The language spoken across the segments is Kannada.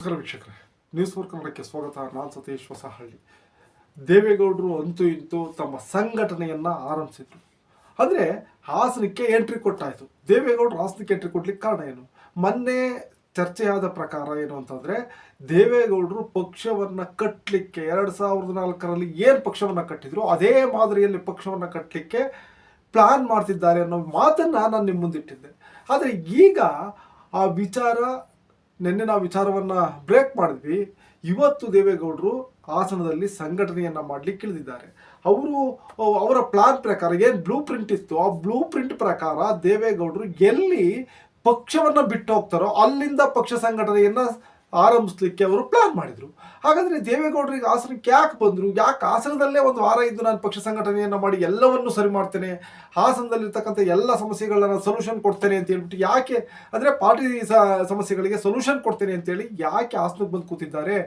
ನಮಸ್ಕಾರ ವೀಕ್ಷಕರೇ ನ್ಯೂಸ್ ಫೋರ್ ಕನ್ನಡಕ್ಕೆ ಸ್ವಾಗತ. ನಾನು ಸತೀಶ್ ಹೊಸಹಳ್ಳಿ. ದೇವೇಗೌಡರು ಅಂತೂ ಇಂತೂ ತಮ್ಮ ಸಂಘಟನೆಯನ್ನು ಆರಂಭಿಸಿದ್ರು. ಆದರೆ ಹಾಸನಕ್ಕೆ ಎಂಟ್ರಿ ಕೊಟ್ಟಾಯಿತು. ದೇವೇಗೌಡರು ಹಾಸನಕ್ಕೆ ಎಂಟ್ರಿ ಕೊಡ್ಲಿಕ್ಕೆ ಕಾರಣ ಏನು? ಮೊನ್ನೆ ಚರ್ಚೆಯಾದ ಪ್ರಕಾರ ಏನು ಅಂತಂದರೆ, ದೇವೇಗೌಡರು ಪಕ್ಷವನ್ನು ಕಟ್ಟಲಿಕ್ಕೆ ಎರಡು ಸಾವಿರದ ನಾಲ್ಕರಲ್ಲಿ ಏನು ಪಕ್ಷವನ್ನು ಕಟ್ಟಿದ್ರು, ಅದೇ ಮಾದರಿಯಲ್ಲಿ ಪಕ್ಷವನ್ನು ಕಟ್ಟಲಿಕ್ಕೆ ಪ್ಲಾನ್ ಮಾಡ್ತಿದ್ದಾರೆ ಅನ್ನೋ ಮಾತನ್ನು ನಾನು ನಿಮ್ಮ ಮುಂದಿಟ್ಟಿದ್ದೆ. ಆದರೆ ಈಗ ಆ ವಿಚಾರ ನಿನ್ನೆ ನಾವು ವಿಚಾರವನ್ನು ಬ್ರೇಕ್ ಮಾಡಿದ್ವಿ. ಇವತ್ತು ದೇವೇಗೌಡರು ಹಾಸನದಲ್ಲಿ ಸಂಘಟನೆಯನ್ನು ಮಾಡಲಿಕ್ಕೆ ಇಳಿದಿದ್ದಾರೆ ಅವರು ಅವರ ಪ್ಲಾನ್ ಪ್ರಕಾರ ಏನು ಬ್ಲೂ ಪ್ರಿಂಟ್ ಇತ್ತು? ಆ ಬ್ಲೂ ಪ್ರಿಂಟ್ ಪ್ರಕಾರ ದೇವೇಗೌಡರು ಎಲ್ಲಿ ಪಕ್ಷವನ್ನು ಬಿಟ್ಟು ಹೋಗ್ತಾರೋ ಅಲ್ಲಿಂದ ಪಕ್ಷ ಸಂಘಟನೆಯನ್ನು ಆರಂಭಿಸ್ಲಿಕ್ಕೆ ಅವರು ಪ್ಲಾನ್ ಮಾಡಿದರು. ಹಾಗಾದರೆ ದೇವೇಗೌಡರಿಗೆ ಹಾಸನಕ್ಕೆ ಯಾಕೆ ಬಂದರು? ಯಾಕೆ ಹಾಸನದಲ್ಲೇ ಒಂದು ವಾರ ಇದ್ದು ನಾನು ಪಕ್ಷ ಸಂಘಟನೆಯನ್ನು ಮಾಡಿ ಎಲ್ಲವನ್ನೂ ಸರಿ ಮಾಡ್ತೇನೆ? ಹಾಸನದಲ್ಲಿರ್ತಕ್ಕಂಥ ಎಲ್ಲ ಸಮಸ್ಯೆಗಳನ್ನ ಸೊಲ್ಯೂಷನ್ ಕೊಡ್ತೇನೆ ಅಂತ ಹೇಳ್ಬಿಟ್ಟು ಯಾಕೆ ಅಂದರೆ ಪಾರ್ಟಿ ಸಮಸ್ಯೆಗಳಿಗೆ ಸೊಲ್ಯೂಷನ್ ಕೊಡ್ತೇನೆ ಅಂತೇಳಿ ಯಾಕೆ ಹಾಸನಕ್ಕೆ ಬಂದು ಕೂತಿದ್ದಾರೆ?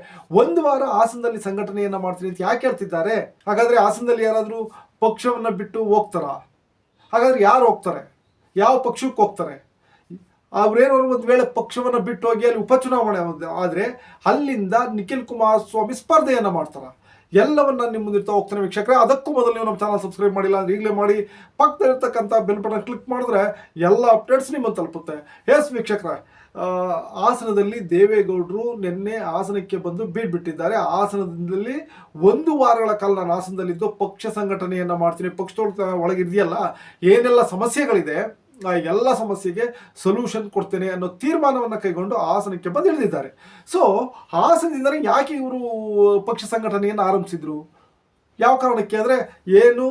ಒಂದು ವಾರ ಹಾಸನದಲ್ಲಿ ಸಂಘಟನೆಯನ್ನು ಮಾಡ್ತೀನಿ ಅಂತ ಯಾಕೆ ಹೇಳ್ತಿದ್ದಾರೆ? ಹಾಗಾದರೆ ಹಾಸನದಲ್ಲಿ ಯಾರಾದರೂ ಪಕ್ಷವನ್ನು ಬಿಟ್ಟು ಹೋಗ್ತಾರಾ? ಹಾಗಾದ್ರೆ ಯಾರು ಹೋಗ್ತಾರೆ? ಯಾವ ಪಕ್ಷಕ್ಕೆ ಹೋಗ್ತಾರೆ? ಅವ್ರೇನಾದ್ರು ಒಂದು ವೇಳೆ ಪಕ್ಷವನ್ನು ಬಿಟ್ಟು ಹೋಗಿ ಅಲ್ಲಿ ಉಪಚುನಾವಣೆ ಆದರೆ ಅಲ್ಲಿಂದ ನಿಖಿಲ್ ಕುಮಾರಸ್ವಾಮಿ ಸ್ಪರ್ಧೆಯನ್ನು ಮಾಡ್ತಾರೆ. ಎಲ್ಲವನ್ನ ನಿಮ್ಮ ಮುಂದಿರ್ತಾ ಹೋಗ್ತಾನೆ ವೀಕ್ಷಕರೇ. ಅದಕ್ಕೂ ಮೊದಲು ನೀವು ನಮ್ಮ ಚಾನಲ್ ಸಬ್ಸ್ಕ್ರೈಬ್ ಮಾಡಿಲ್ಲ ಅಂದ್ರೆ ಈಗಲೇ ಮಾಡಿ. ಪಕ್ಕದಲ್ಲಿರ್ತಕ್ಕಂಥ ಬೆಲ್ ಬಟನ್ ಕ್ಲಿಕ್ ಮಾಡಿದ್ರೆ ಎಲ್ಲ ಅಪ್ಡೇಟ್ಸ್ ನಿಮ್ಮನ್ನು ತಲುಪುತ್ತೆ. ಎಸ್ ವೀಕ್ಷಕರ. ಆಸನದಲ್ಲಿ ದೇವೇಗೌಡರು ನಿನ್ನೆ ಹಾಸನಕ್ಕೆ ಬಂದು ಬೀಡ್ ಬಿಟ್ಟಿದ್ದಾರೆ. ಹಾಸನದಲ್ಲಿ ಒಂದು ವಾರಗಳ ಕಾಲ ನಾನು ಹಾಸನದಲ್ಲಿದ್ದು ಪಕ್ಷ ಸಂಘಟನೆಯನ್ನು ಮಾಡ್ತೀನಿ. ಪಕ್ಷದೊಳಗೆ ಒಳಗಿದೆಯಲ್ಲ ಏನೆಲ್ಲ ಸಮಸ್ಯೆಗಳಿದೆ ಎಲ್ಲ ಸಮಸ್ಯೆಗೆ ಸೊಲ್ಯೂಷನ್ ಕೊಡ್ತೇನೆ ಅನ್ನೋ ತೀರ್ಮಾನವನ್ನು ಕೈಗೊಂಡು ಹಾಸನಕ್ಕೆ ಬಂದು ಇಳಿದಿದ್ದಾರೆ. ಸೊ ಹಾಸನದಿಂದ ಯಾಕೆ ಇವರು ಪಕ್ಷ ಸಂಘಟನೆಯನ್ನು ಆರಂಭಿಸಿದ್ರು? ಯಾವ ಕಾರಣಕ್ಕೆ ಅಂದರೆ ಏನು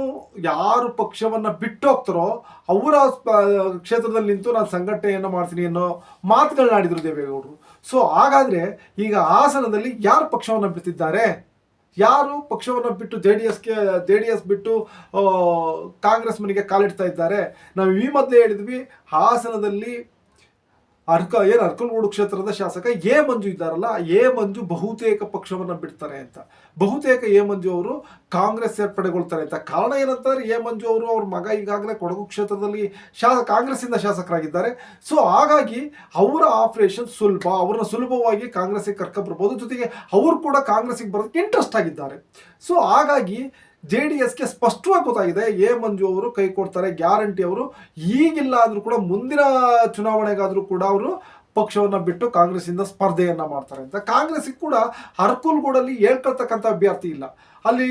ಯಾರು ಪಕ್ಷವನ್ನು ಬಿಟ್ಟು ಹೋಗ್ತಾರೋ ಅವರ ಕ್ಷೇತ್ರದಲ್ಲಿ ನಿಂತು ನಾನು ಸಂಘಟನೆಯನ್ನು ಮಾಡ್ತೀನಿ ಅನ್ನೋ ಮಾತುಗಳನ್ನ ಆಡಿದ್ರು ದೇವೇಗೌಡರು. ಸೊ ಹಾಗಾದರೆ ಈಗ ಹಾಸನದಲ್ಲಿ ಯಾರು ಪಕ್ಷವನ್ನು ಬಿಟ್ಟಿದ್ದಾರೆ ಯಾರು ಪಕ್ಷವನ್ನು ಬಿಟ್ಟು ಜೆ ಡಿ ಎಸ್ಗೆ ಜೆ ಡಿ ಎಸ್ ಬಿಟ್ಟು ಕಾಂಗ್ರೆಸ್ ಮನೆಗೆ ಕಾಲಿಡ್ತಾ ಇದ್ದಾರೆ? ನಾವು ಈ ಮೊದಲೇ ಹೇಳಿದ್ವಿ, ಹಾಸನದಲ್ಲಿ ಅರ್ಕ, ಏನು ಅರ್ಕಲ್ಗೂಡು ಕ್ಷೇತ್ರದ ಶಾಸಕ? ಎ ಮಂಜು ಇದ್ದಾರಲ್ಲ, ಎ ಮಂಜು ಬಹುತೇಕ ಪಕ್ಷವನ್ನು ಬಿಡ್ತಾರೆ ಅಂತ. ಬಹುತೇಕ ಎ ಮಂಜು ಅವರು ಕಾಂಗ್ರೆಸ್ ಸೇರ್ಪಡೆಗೊಳ್ತಾರೆ ಅಂತ. ಕಾರಣ ಏನಂತಂದ್ರೆ, ಎ ಮಂಜು ಅವರು ಅವ್ರ ಮಗ ಈಗಾಗಲೇ ಕೊಡಗು ಕ್ಷೇತ್ರದಲ್ಲಿ ಶಾ, ಕಾಂಗ್ರೆಸ್ಸಿಂದ ಶಾಸಕರಾಗಿದ್ದಾರೆ. ಸೊ, ಹಾಗಾಗಿ ಅವರ ಆಪರೇಷನ್ ಸುಲಭ, ಅವ್ರನ್ನ ಸುಲಭವಾಗಿ ಕಾಂಗ್ರೆಸ್ಸಿಗೆ ಕರ್ಕೊಬರ್ಬೋದು. ಜೊತೆಗೆ ಅವರು ಕೂಡ ಕಾಂಗ್ರೆಸ್ಸಿಗೆ ಬರೋದಕ್ಕೆ ಇಂಟ್ರೆಸ್ಟ್ ಆಗಿದ್ದಾರೆ. ಸೊ, ಹಾಗಾಗಿ ಜೆ ಡಿ ಎಸ್ಗೆ ಸ್ಪಷ್ಟವಾಗಿ ಗೊತ್ತಾಗಿದೆ, ಎ ಮಂಜು ಅವರು ಕೈ ಕೊಡ್ತಾರೆ, ಗ್ಯಾರಂಟಿ ಅವರು. ಈಗಿಲ್ಲ ಆದರೂ ಕೂಡ, ಮುಂದಿನ ಚುನಾವಣೆಗಾದರೂ ಕೂಡ ಅವರು ಪಕ್ಷವನ್ನು ಬಿಟ್ಟು ಕಾಂಗ್ರೆಸ್ಸಿಂದ ಸ್ಪರ್ಧೆಯನ್ನ ಮಾಡ್ತಾರೆ ಅಂತ. ಕಾಂಗ್ರೆಸ್ಸಿಗೆ ಕೂಡ ಅರ್ಕುಲ್ಗೂಡಲ್ಲಿ ಹೇಳ್ಕೊಳ್ತಕ್ಕಂಥ ಅಭ್ಯರ್ಥಿ ಇಲ್ಲ. ಅಲ್ಲಿ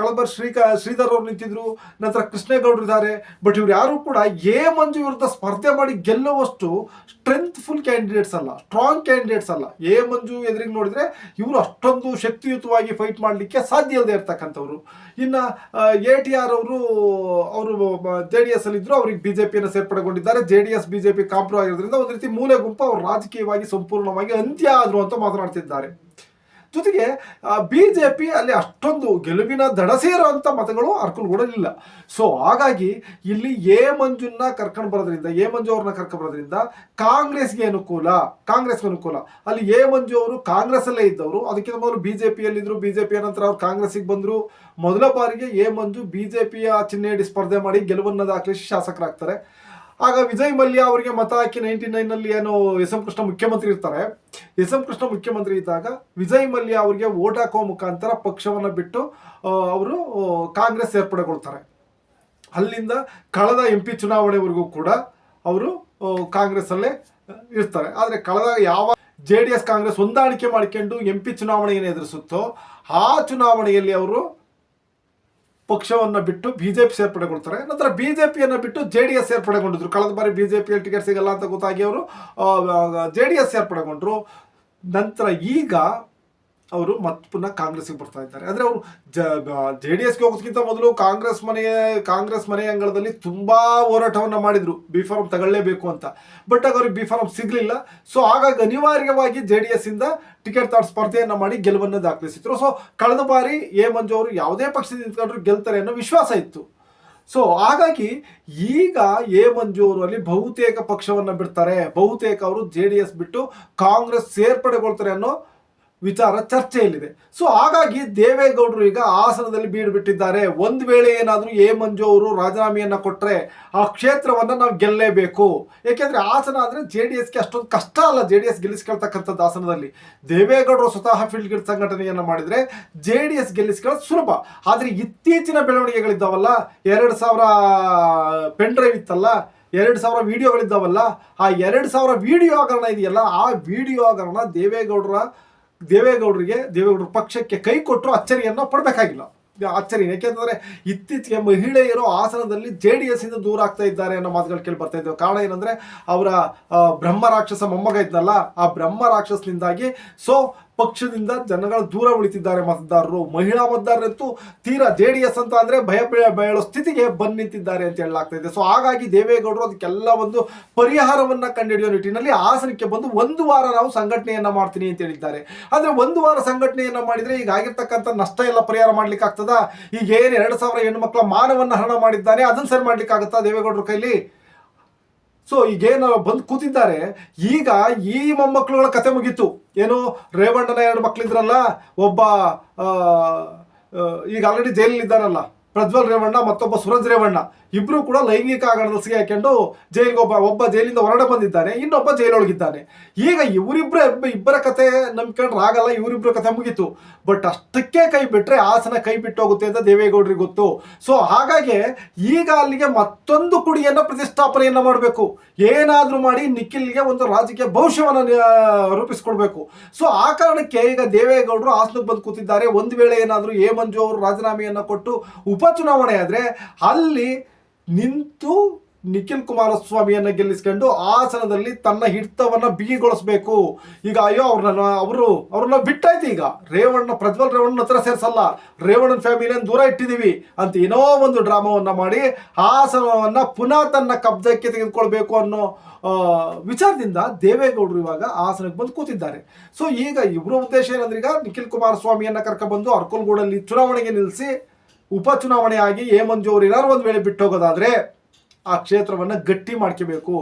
ಕಳಬರ್ ಶ್ರೀಕ, ಶ್ರೀಧರ್ ಅವರು ನಿಂತಿದ್ರು, ನಂತರ ಕೃಷ್ಣೇಗೌಡರು ಇದ್ದಾರೆ. ಬಟ್ ಇವ್ರು ಯಾರು ಕೂಡ ಎ ಮಂಜು ವಿರುದ್ಧ ಸ್ಪರ್ಧೆ ಮಾಡಿ ಗೆಲ್ಲುವಷ್ಟು ಸ್ಟ್ರೆಂತ್ಫುಲ್ ಕ್ಯಾಂಡಿಡೇಟ್ಸ್ ಅಲ್ಲ ಸ್ಟ್ರಾಂಗ್ ಕ್ಯಾಂಡಿಡೇಟ್ಸ್ ಅಲ್ಲ. ಎ ಮಂಜು ಎದುರಿಗೆ ನೋಡಿದ್ರೆ ಇವರು ಅಷ್ಟೊಂದು ಶಕ್ತಿಯುತವಾಗಿ ಫೈಟ್ ಮಾಡಲಿಕ್ಕೆ ಸಾಧ್ಯ ಇಲ್ಲದೆ ಇರ್ತಕ್ಕಂಥವ್ರು. ಇನ್ನು ಎ ಟಿ ಆರ್ ಅವರು ಅವರು ಜೆ ಡಿ ಎಸ್ ಅಲ್ಲಿ ಬಿ ಜೆ ಪಿಯನ್ನು ಸೇರ್ಪಡೆಗೊಂಡಿದ್ದಾರೆ. ಜೆ ಡಿ ಎಸ್ ಬಿಜೆಪಿ ಕಾಂಪ್ರೋ ಆಗಿರೋದ್ರಿಂದ ಒಂದು ರೀತಿ ಮೂಲೆ ಗುಂಪು ಅವರು ರಾಜಕೀಯವಾಗಿ ಸಂಪೂರ್ಣವಾಗಿ ಅಂತ್ಯ ಆದ್ರು ಅಂತ ಮಾತನಾಡ್ತಿದ್ದಾರೆ. ಜೊತೆಗೆ ಬಿ ಜೆ ಪಿ ಅಲ್ಲಿ ಅಷ್ಟೊಂದು ಗೆಲುವಿನ ದಡ ಸೇರೋಂಥ ಮತಗಳು ಅರ್ಕಲ್ಗೂಡಲ್ಲಿ ಇಲ್ಲ ಸೊ ಹಾಗಾಗಿ ಇಲ್ಲಿ ಎ ಮಂಜುನ ಕರ್ಕೊಂಡು ಬರೋದ್ರಿಂದ, ಎ ಮಂಜು ಅವ್ರನ್ನ ಕರ್ಕೊಂಡು ಬರೋದ್ರಿಂದ ಕಾಂಗ್ರೆಸ್ಗೆ ಅನುಕೂಲ ಕಾಂಗ್ರೆಸ್ಗೆ ಅನುಕೂಲ. ಅಲ್ಲಿ ಎ ಮಂಜು ಅವರು ಕಾಂಗ್ರೆಸ್ಸಲ್ಲೇ ಇದ್ದವರು. ಅದಕ್ಕಿಂತ ಮೊದಲು ಬಿ ಜೆ ಪಿಯಲ್ಲಿದ್ದರು ಬಿ ಜೆ ಪಿಯ ನಂತರ ಅವ್ರು ಕಾಂಗ್ರೆಸ್ಸಿಗೆ ಬಂದರು. ಮೊದಲ ಬಾರಿಗೆ ಎ ಮಂಜು ಬಿ ಜೆ ಪಿಯ ಚಿಹ್ನೆಯಡಿ ಸ್ಪರ್ಧೆ ಮಾಡಿ ಗೆಲುವನ್ನು ದಾಖಲಿಸಿ ಶಾಸಕರಾಗ್ತಾರೆ. ಆಗ ವಿಜಯ್ ಮಲ್ಯ ಅವರಿಗೆ ಮತ ಹಾಕಿ ನೈಂಟಿ ನೈನಲ್ಲಿ ಏನು ಎಸ್ ಎಂ ಕೃಷ್ಣ ಮುಖ್ಯಮಂತ್ರಿ ಇರ್ತಾರೆ. ಎಸ್ ಎಂ ಕೃಷ್ಣ ಮುಖ್ಯಮಂತ್ರಿ ಇದ್ದಾಗ ವಿಜಯ್ ಮಲ್ಯ ಅವರಿಗೆ ಓಟ್ ಹಾಕೋ ಮುಖಾಂತರ ಪಕ್ಷವನ್ನು ಬಿಟ್ಟು ಅವರು ಕಾಂಗ್ರೆಸ್ ಸೇರ್ಪಡೆಗೊಳ್ತಾರೆ ಅಲ್ಲಿಂದ ಕಳೆದ ಎಂ ಪಿ ಚುನಾವಣೆವರೆಗೂ ಕೂಡ ಅವರು ಕಾಂಗ್ರೆಸ್ಸಲ್ಲೇ ಇರ್ತಾರೆ. ಆದರೆ ಕಳೆದ ಯಾವ ಜೆ ಡಿ ಎಸ್ ಕಾಂಗ್ರೆಸ್ ಹೊಂದಾಣಿಕೆ ಮಾಡಿಕೊಂಡು ಎಂ ಪಿ ಚುನಾವಣೆಯನ್ನು ಎದುರಿಸುತ್ತೋ, ಆ ಚುನಾವಣೆಯಲ್ಲಿ ಅವರು ಪಕ್ಷವನ್ನು ಬಿಟ್ಟು ಬಿಜೆಪಿ ಸೇರ್ಪಡೆಗೊಳ್ತಾರೆ. ನಂತರ ಬಿಜೆಪಿಯನ್ನು ಬಿಟ್ಟು ಜೆ ಡಿ ಎಸ್ ಸೇರ್ಪಡೆಗೊಂಡಿದ್ರು. ಕಳೆದ ಬಾರಿ ಬಿಜೆಪಿಯಲ್ಲಿ ಟಿಕೆಟ್ ಸಿಗಲ್ಲ ಅಂತ ಗೊತ್ತಾಗಿ ಅವರು ಜೆ ಡಿ ಎಸ್ ಸೇರ್ಪಡೆಗೊಂಡ್ರು. ನಂತರ ಈಗ ಅವರು ಮತ್ತೆ ಪುನಃ ಕಾಂಗ್ರೆಸ್ಗೆ ಬರ್ತಾ ಇದ್ದಾರೆ. ಅಂದರೆ ಅವರು ಜೆ ಡಿ ಎಸ್ಗೆ ಹೋಗೋದಕ್ಕಿಂತ ಮೊದಲು ಕಾಂಗ್ರೆಸ್ ಮನೆಯ ಕಾಂಗ್ರೆಸ್ ಮನೆಯ ಅಂಗಳದಲ್ಲಿ ತುಂಬ ಹೋರಾಟವನ್ನು ಮಾಡಿದರು. ಬಿ ಫಾರ್ಮ್ ತಗೊಳ್ಳೇಬೇಕು ಅಂತ. ಬಟ್ ಆಗ ಅವ್ರಿಗೆ ಬಿ ಫಾರ್ಮ್ ಸಿಗಲಿಲ್ಲ. ಸೊ ಹಾಗಾಗಿ ಅನಿವಾರ್ಯವಾಗಿ ಜೆ ಡಿ ಎಸ್ಸಿಂದ ಟಿಕೆಟ್ ತಾಡ್ ಸ್ಪರ್ಧೆಯನ್ನು ಮಾಡಿ ಗೆಲುವನ್ನು ದಾಖಲಿಸಿದ್ರು. ಸೊ ಕಳೆದ ಬಾರಿ ಎ ಮಂಜು ಅವರು ಯಾವುದೇ ಪಕ್ಷದಿಂದ ನಿಂತ್ಕೊಂಡ್ರು ಗೆಲ್ತಾರೆ ಅನ್ನೋ ವಿಶ್ವಾಸ ಇತ್ತು. ಸೊ ಹಾಗಾಗಿ ಈಗ ಎ ಮಂಜು ಅವರು ಅಲ್ಲಿ ಬಹುತೇಕ ಪಕ್ಷವನ್ನು ಬಿಡ್ತಾರೆ. ಬಹುತೇಕ ಅವರು ಜೆ ಡಿ ಎಸ್ ಬಿಟ್ಟು ಕಾಂಗ್ರೆಸ್ ಸೇರ್ಪಡೆಗೊಳ್ತಾರೆ ಅನ್ನೋ ವಿಚಾರ ಚರ್ಚೆಯಲ್ಲಿದೆ. ಸೊ ಹಾಗಾಗಿ ದೇವೇಗೌಡರು ಈಗ ಹಾಸನದಲ್ಲಿ ಬೀಡು ಬಿಟ್ಟಿದ್ದಾರೆ. ಒಂದು ವೇಳೆ ಏನಾದರೂ ಎ ಮಂಜು ಅವರು ರಾಜೀನಾಮೆಯನ್ನು ಕೊಟ್ಟರೆ ಆ ಕ್ಷೇತ್ರವನ್ನು ನಾವು ಗೆಲ್ಲಲೇಬೇಕು ಏಕೆಂದರೆ ಹಾಸನ ಅಂದರೆ ಜೆ ಡಿ ಎಸ್ಗೆ ಅಷ್ಟೊಂದು ಕಷ್ಟ ಅಲ್ಲ ಜೆ ಡಿ ಎಸ್ ಗೆಲ್ಲಿಸ್ಕೊಳ್ತಕ್ಕಂಥದ್ದು ಆಸನದಲ್ಲಿ ದೇವೇಗೌಡರು ಸ್ವತಃ ಫೀಲ್ಡ್ ಗಿಡ್ ಸಂಘಟನೆಯನ್ನು ಮಾಡಿದರೆ ಜೆ ಡಿ ಎಸ್ ಗೆಲ್ಲಿಸ್ಕೊಳ್ಳೋದು ಸುಲಭ. ಆದರೆ ಇತ್ತೀಚಿನ ಬೆಳವಣಿಗೆಗಳಿದ್ದಾವಲ್ಲ, ಎರಡು ಸಾವಿರ ಪೆನ್ ಡ್ರೈವ್ ಇತ್ತಲ್ಲ, ಎರಡು ಸಾವಿರ ವಿಡಿಯೋಗಳಿದ್ದಾವಲ್ಲ, ಆ ಎರಡು ಸಾವಿರ ವಿಡಿಯೋ ಹಗರಣ ಇದೆಯಲ್ಲ, ಆ ವಿಡಿಯೋ ಹಗರಣ ದೇವೇಗೌಡರ ದೇವೇಗೌಡರಿಗೆ, ದೇವೇಗೌಡರ ಪಕ್ಷಕ್ಕೆ ಕೈ ಕೊಟ್ಟರು ಅಚ್ಚರಿಯನ್ನು ಪಡಬೇಕಾಗಿಲ್ಲ. ಅಚ್ಚರಿ ಯಾಕೆಂತಂದ್ರೆ ಇತ್ತೀಚೆಗೆ ಮಹಿಳೆಯರು ಆಸನದಲ್ಲಿ ಜೆ ಡಿ ಎಸ್ ಇಂದ ದೂರ ಆಗ್ತಾ ಇದ್ದಾರೆ ಅನ್ನೋ ಮಾತುಗಳು ಕೇಳಿ ಬರ್ತಾ ಇದ್ದೇವೆ. ಕಾರಣ ಏನಂದ್ರೆ ಅವರ ಬ್ರಹ್ಮ ರಾಕ್ಷಸ ಮೊಮ್ಮಗ ಇದ್ನಲ್ಲ, ಆ ಬ್ರಹ್ಮ ರಾಕ್ಷಸನಿಂದಾಗಿ. ಸೊ ಪಕ್ಷದಿಂದ ಜನಗಳು ದೂರ ಉಳಿತಿದ್ದಾರೆ ಮತದಾರರು. ಮಹಿಳಾ ಮತದಾರರಂತೂ ತೀರಾ ಜೆ ಡಿ ಎಸ್ ಅಂತ ಅಂದ್ರೆ ಭಯ ಬೀಳ- ಸ್ಥಿತಿಗೆ ಬಂದ್ ನಿಂತಿದ್ದಾರೆ ಅಂತ ಹೇಳಲಾಗ್ತಾ ಇದೆ. ಸೊ ಹಾಗಾಗಿ ದೇವೇಗೌಡರು ಅದಕ್ಕೆಲ್ಲ ಒಂದು ಪರಿಹಾರವನ್ನ ಕಂಡುಹಿಡಿಯೋ ನಿಟ್ಟಿನಲ್ಲಿ ಹಾಸನಕ್ಕೆ ಬಂದು ಒಂದು ವಾರ ನಾವು ಸಂಘಟನೆಯನ್ನ ಮಾಡ್ತೀನಿ ಅಂತ ಹೇಳಿದ್ದಾರೆ. ಆದ್ರೆ ಒಂದು ವಾರ ಸಂಘಟನೆಯನ್ನ ಮಾಡಿದ್ರೆ ಈಗ ಆಗಿರ್ತಕ್ಕಂಥ ನಷ್ಟ ಎಲ್ಲ ಪರಿಹಾರ ಮಾಡ್ಲಿಕ್ಕೆ ಆಗ್ತದ? ಈಗ ಏನು ಎರಡು ಸಾವಿರ ಹೆಣ್ಣು ಮಕ್ಕಳ ಮಾನವನ್ನ ಹರಣ ಮಾಡಿದ್ದಾನೆ, ಅದನ್ನ ಸರಿ ಮಾಡ್ಲಿಕ್ಕೆ ಆಗುತ್ತಾ ದೇವೇಗೌಡರ ಕೈಲಿ? ಸೊ ಈಗೇನು ಬಂದು ಕೂತಿದ್ದಾರೆ. ಈಗ ಈ ಮೊಮ್ಮಕ್ಕಳುಗಳ ಕತೆ ಮುಗೀತು. ಏನು, ರೇವಣ್ಣನ ಎರಡು ಮಕ್ಕಳಿದ್ರಲ್ಲ ಒಬ್ಬ ಈಗ ಆಲ್ರೆಡಿ ಜೈಲಲ್ಲಿ ಇದ್ದಾರಲ್ಲ ಪ್ರಜ್ವಲ್ ರೇವಣ್ಣ, ಮತ್ತೊಬ್ಬ ಸುರಜ್ ರೇವಣ್ಣ. ಇಬ್ರು ಕೂಡ ಲೈಂಗಿಕ ಆಗಡದ ಸಿಗಿ ಹಾಕೊಂಡು ಜೈಲಿಗೆ ಒಬ್ಬ ಒಬ್ಬ ಜೈಲಿಂದ ಹೊರಡೆ ಬಂದಿದ್ದಾನೆ ಇನ್ನೊಬ್ಬ ಜೈಲೊಳಗಿದ್ದಾನೆ. ಈಗ ಇವರಿಬ್ಬರ ಇಬ್ಬರ ಕತೆ ನಂಬ್ಕೊಂಡ್ರೆ ಆಗಲ್ಲ ಇವರಿಬ್ಬರ ಕತೆ ಮುಗೀತು. ಬಟ್ ಅಷ್ಟಕ್ಕೆ ಕೈ ಬಿಟ್ರೆ ಹಾಸನ ಕೈ ಬಿಟ್ಟು ಹೋಗುತ್ತೆ ಅಂತ ದೇವೇಗೌಡರಿಗೆ ಗೊತ್ತು. ಸೊ ಹಾಗಾಗಿ ಈಗ ಅಲ್ಲಿಗೆ ಮತ್ತೊಂದು ಕುಡಿಯನ್ನ ಪ್ರತಿಷ್ಠಾಪನೆಯನ್ನ ಮಾಡಬೇಕು. ಏನಾದರೂ ಮಾಡಿ ನಿಖಿಲ್ಗೆ ಒಂದು ರಾಜಕೀಯ ಭವಿಷ್ಯವನ್ನು ರೂಪಿಸ್ಕೊಡ್ಬೇಕು. ಸೊ ಆ ಕಾರಣಕ್ಕೆ ಈಗ ದೇವೇಗೌಡರು ಹಾಸನಕ್ಕೆ ಬಂದು ಕೂತಿದ್ದಾರೆ. ಒಂದು ವೇಳೆ ಏನಾದರೂ ಎ ಮಂಜು ಅವರು ರಾಜೀನಾಮೆಯನ್ನು ಕೊಟ್ಟು ಉಪಚುನಾವಣೆ ಆದರೆ ಅಲ್ಲಿ ನಿಂತು ನಿಖಿಲ್ ಕುಮಾರಸ್ವಾಮಿಯನ್ನ ಗೆಲ್ಲಿಸ್ಕೊಂಡು ಆಸನದಲ್ಲಿ ತನ್ನ ಹಿಡಿತವನ್ನ ಬಿಗಿಗೊಳಿಸಬೇಕು. ಈಗ ಅಯ್ಯೋ, ಅವ್ರನ್ನ ಅವರು ಅವ್ರನ್ನ ಬಿಟ್ಟಾಯ್ತು ಈಗ. ರೇವಣ್ಣ, ಪ್ರಜ್ವಲ್ ರೇವಣ್ಣ ಹತ್ರ ಸೇರ್ಸಲ್ಲ. ರೇವಣ್ಣನ ಫ್ಯಾಮಿಲಿಯನ್ನು ದೂರ ಇಟ್ಟಿದೀವಿ ಅಂತ ಏನೋ ಒಂದು ಡ್ರಾಮಾವನ್ನ ಮಾಡಿ ಆಸನವನ್ನ ಪುನಃ ತನ್ನ ಕಬ್ಜಕ್ಕೆ ತೆಗೆದುಕೊಳ್ಬೇಕು ಅನ್ನೋ ವಿಚಾರದಿಂದ ದೇವೇಗೌಡರು ಇವಾಗ ಆಸನಕ್ಕೆ ಬಂದು ಕೂತಿದ್ದಾರೆ. ಸೊ ಈಗ ಇವರ ಉದ್ದೇಶ ಏನಂದ್ರೆ ಈಗ ನಿಖಿಲ್ ಕುಮಾರಸ್ವಾಮಿಯನ್ನ ಕರ್ಕೊಬಂದು ಅರ್ಕಲ್ಗೂಡಲ್ಲಿ ಚುನಾವಣೆಗೆ ನಿಲ್ಲಿಸಿ ಉಪಚುನಾವಣೆ ಆಗಿ ಎ ಮಂಜು ಅವ್ರು ಏನಾದ್ರು ಒಂದು ವೇಳೆ ಬಿಟ್ಟು ಹೋಗೋದಾದ್ರೆ ಆ ಕ್ಷೇತ್ರವನ್ನು ಗಟ್ಟಿ ಮಾಡ್ಕೋಬೇಕು.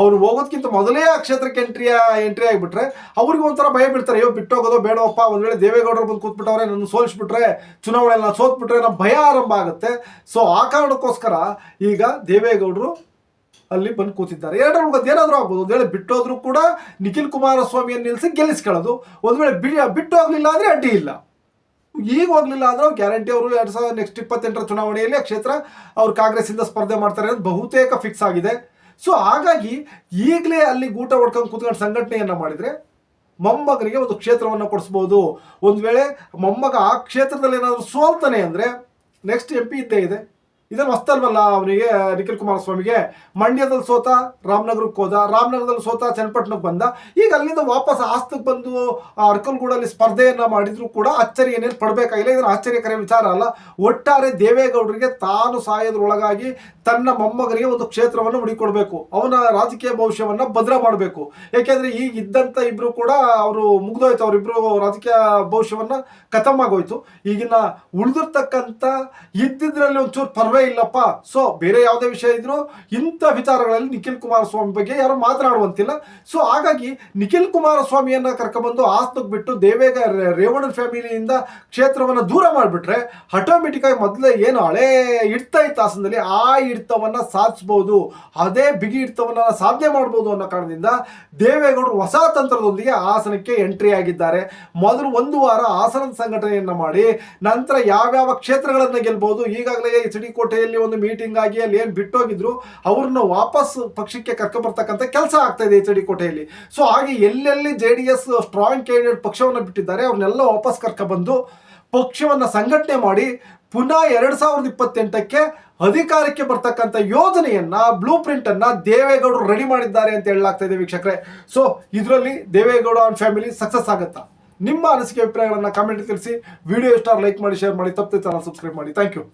ಅವ್ರು ಹೋಗೋದಕ್ಕಿಂತ ಮೊದಲೇ ಆ ಕ್ಷೇತ್ರಕ್ಕೆ ಎಂಟ್ರಿ ಎಂಟ್ರಿ ಆಗಿಬಿಟ್ರೆ ಅವ್ರಿಗೆ ಒಂಥರ ಭಯ ಬಿಡ್ತಾರೆ ಅಯ್ಯೋ ಬಿಟ್ಟೋಗೋದು ಬೇಡವಪ್ಪ, ಒಂದು ವೇಳೆ ದೇವೇಗೌಡರು ಬಂದು ಕೂತ್ಬಿಟ್ಟವ್ರೆ ನನ್ನ ಸೋಲಿಸ್ಬಿಟ್ರೆ ಚುನಾವಣೆ ನಾನು ಸೋತ್ಬಿಟ್ರೆ ನಮ್ಮ ಭಯ ಆರಂಭ ಆಗುತ್ತೆ. ಸೊ ಆ ಕಾರಣಕ್ಕೋಸ್ಕರ ಈಗ ದೇವೇಗೌಡರು ಅಲ್ಲಿ ಬಂದು ಕೂತಿದ್ದಾರೆ. ಎರಡರ ಮುಖದ ಏನಾದರೂ ಆಗ್ಬೋದು. ಒಂದು ವೇಳೆ ಬಿಟ್ಟೋದ್ರು ಕೂಡ ನಿಖಿಲ್ ಕುಮಾರಸ್ವಾಮಿಯನ್ನು ನಿಲ್ಲಿಸಿ ಗೆಲ್ಲಿಸ್ಕೊಳ್ಳೋದು. ಒಂದು ವೇಳೆ ಬಿಟ್ಟು ಹೋಗಲಿಲ್ಲ ಅಂದರೆ ಅಡ್ಡಿ ಇಲ್ಲ. ಈಗ ಹೋಗ್ಲಿಲ್ಲ ಅಂದ್ರೆ ಗ್ಯಾರಂಟಿ ಅವರು ಎರಡ್ ಸಾವಿರದ ನೆಕ್ಸ್ಟ್ ಇಪ್ಪತ್ತೆಂಟರ ಚುನಾವಣೆಯಲ್ಲಿ ಕ್ಷೇತ್ರ ಅವ್ರು ಕಾಂಗ್ರೆಸ್ಸಿಂದ ಸ್ಪರ್ಧೆ ಮಾಡ್ತಾರೆ ಅನ್ನೋದು ಬಹುತೇಕ ಫಿಕ್ಸ್ ಆಗಿದೆ. ಸೊ ಹಾಗಾಗಿ ಈಗಲೇ ಅಲ್ಲಿ ಊಟ ಹೊಡ್ಕೊಂಡು ಕೂತ್ಕೊಂಡು ಸಂಘಟನೆಯನ್ನ ಮಾಡಿದ್ರೆ ಮೊಮ್ಮಗನಿಗೆ ಒಂದು ಕ್ಷೇತ್ರವನ್ನು ಕೊಡಿಸ್ಬೋದು. ಒಂದು ವೇಳೆ ಮೊಮ್ಮಗ ಆ ಕ್ಷೇತ್ರದಲ್ಲಿ ಏನಾದರೂ ಸೋಲ್ತಾನೆ ಅಂದರೆ ನೆಕ್ಸ್ಟ್ ಎಂ ಪಿ ಇದ್ದೇ ಇದೆ. ಇದನ್ನು ಹೊಸ್ತಲ್ವಲ್ಲ ಅವನಿಗೆ, ನಿಖಿಲ್ ಕುಮಾರಸ್ವಾಮಿಗೆ? ಮಂಡ್ಯದಲ್ಲಿ ಸೋತ ರಾಮನಗರಕ್ಕೆ ಹೋದ, ರಾಮನಗರದಲ್ಲಿ ಸೋತ ಚನ್ನಪಟ್ಟಣಕ್ಕೆ ಬಂದ, ಈಗ ಅಲ್ಲಿಂದ ವಾಪಸ್ ಆಸ್ತಕ್ಕೆ ಬಂದು ಅರ್ಕಲ್ಗೂಡಲ್ಲಿ ಸ್ಪರ್ಧೆಯನ್ನು ಮಾಡಿದ್ರು ಕೂಡ ಅಚ್ಚರಿ ಏನೇನು ಪಡಬೇಕಾಗಿಲ್ಲ. ಇದನ್ನು ಆಶ್ಚರ್ಯಕರ ವಿಚಾರ ಅಲ್ಲ. ಒಟ್ಟಾರೆ ದೇವೇಗೌಡರಿಗೆ ತಾನು ಸಾಯೋದ್ರೊಳಗಾಗಿ ತನ್ನ ಮೊಮ್ಮಗನಿಗೆ ಒಂದು ಕ್ಷೇತ್ರವನ್ನು ಹುಡುಕೊಡ್ಬೇಕು. ಅವನ ರಾಜಕೀಯ ಭವಿಷ್ಯವನ್ನು ಭದ್ರ ಮಾಡಬೇಕು. ಏಕೆಂದರೆ ಈಗ ಇದ್ದಂಥ ಇಬ್ಬರು ಕೂಡ ಅವರು ಮುಗ್ದೋಯ್ತು. ಅವರಿಬ್ಬರು ರಾಜಕೀಯ ಭವಿಷ್ಯವನ್ನು ಖತಮ್ ಆಗೋಯ್ತು. ಈಗಿನ ಉಳಿದಿರ್ತಕ್ಕಂಥ ಇದ್ದಿದ್ರಲ್ಲಿ ಒಂಚೂರು ಪರ್ವೇ ಇಲ್ಲಪ್ಪ. ಸೊ ಬೇರೆ ಯಾವುದೇ ವಿಷಯ ಇದ್ರೂ ಇಂಥ ವಿಚಾರಗಳಲ್ಲಿ ನಿಖಿಲ್ ಕುಮಾರಸ್ವಾಮಿ ಬಗ್ಗೆ ಯಾರು ಮಾತನಾಡುವಂತಿಲ್ಲ. ಸೊ ಹಾಗಾಗಿ ನಿಖಿಲ್ ಕುಮಾರಸ್ವಾಮಿಯನ್ನ ಕರ್ಕೊಂಡ್ಬಂದು ಆಸ್ತಕ್ಕೆ ಬಿಟ್ಟು ದೇವೇಗ ರೇ- ರೇವಣ್ಣನ ಫ್ಯಾಮಿಲಿಯಿಂದ ಕ್ಷೇತ್ರವನ್ನು ದೂರ ಮಾಡಿಬಿಟ್ರೆ ಆಟೋಮೆಟಿಕ್ ಆಗಿ ಮೊದಲೇ ಏನು ಹಳೇ ಹಿಡ್ತಾ ಇತ್ತು ಹಾಸನದಲ್ಲಿ ಆ ಹಿಡ್ತವನ್ನ ಸಾಧಿಸ್ಬೋದು, ಅದೇ ಬಿಗಿ ಹಿಡ್ತವನ್ನು ಸಾಧನೆ ಮಾಡ್ಬೋದು ಅನ್ನೋ ಕಾರಣದಿಂದ ದೇವೇಗೌಡರು ಹೊಸ ತಂತ್ರದೊಂದಿಗೆ ಹಾಸನಕ್ಕೆ ಎಂಟ್ರಿ ಆಗಿದ್ದಾರೆ. ಮೊದಲು ಒಂದು ವಾರ ಹಾಸನದ ಸಂಘಟನೆಯನ್ನ ಮಾಡಿ, ನಂತರ ಯಾವ್ಯಾವ ಕ್ಷೇತ್ರಗಳನ್ನು ಗೆಲ್ಬಹುದು ಈಗಾಗಲೇ ಎಚ್ ಡಿ ಕೋಟೆಯಲ್ಲಿ ಒಂದು ಮೀಟಿಂಗ್ ಆಗಿ ಅಲ್ಲಿ ಏನು ಬಿಟ್ಟೋಗಿದ್ರು, ಅವ್ರನ್ನ ವಾಪಸ್ ಪಕ್ಷಕ್ಕೆ ಕರ್ಕೊಂಡ್ಬರ್ತಕ್ಕಂಥ ಕೆಲಸ ಆಗ್ತಾ ಇದೆ ಎಚ್ ಡಿ ಕೋಟೆಯಲ್ಲಿ. ಸೊ ಹಾಗೆ ಎಲ್ಲೆಲ್ಲಿ J D S strong candidate ಪಕ್ಷವನ್ನು ಬಿಟ್ಟಿದ್ದಾರೆ, ಅವ್ರನ್ನೆಲ್ಲ ವಾಪಸ್ ಕರ್ಕೊಂಡ್ಬಂದು ಪಕ್ಷವನ್ನು ಸಂಘಟನೆ ಮಾಡಿ ಪುನಃ ಎರಡು ಸಾವಿರದ ಇಪ್ಪತ್ತೆಂಟಕ್ಕೆ ಅಧಿಕಾರಕ್ಕೆ ಬರ್ತಕ್ಕಂಥ ಯೋಜನೆಯನ್ನ ಬ್ಲೂ ಪ್ರಿಂಟ್ ಅನ್ನ ದೇವೇಗೌಡರು ರೆಡಿ ಮಾಡಿದ್ದಾರೆ ಅಂತ ಹೇಳಲಾಗ್ತಾ ಇದೆ ವೀಕ್ಷಕರೇ. ಸೊ ಇದರಲ್ಲಿ ದೇವೇಗೌಡ ಅಂಡ್ ಫ್ಯಾಮಿಲಿ ಸಕ್ಸಸ್ ಆಗುತ್ತಾ? ನಿಮ್ಮ ಅನಿಸಿಕೆ ಅಭಿಪ್ರಾಯಗಳನ್ನ ಕಾಮೆಂಟ್ ತಿಳಿಸಿ. ವಿಡಿಯೋ ಇಷ್ಟ ಲೈಕ್ ಮಾಡಿ ಶೇರ್ ಮಾಡಿ, ತಪ್ಪದೆ ಚಾನಲ್ ಸಬ್ಸ್ಕ್ರೈಬ್ ಮಾಡಿ. Thank you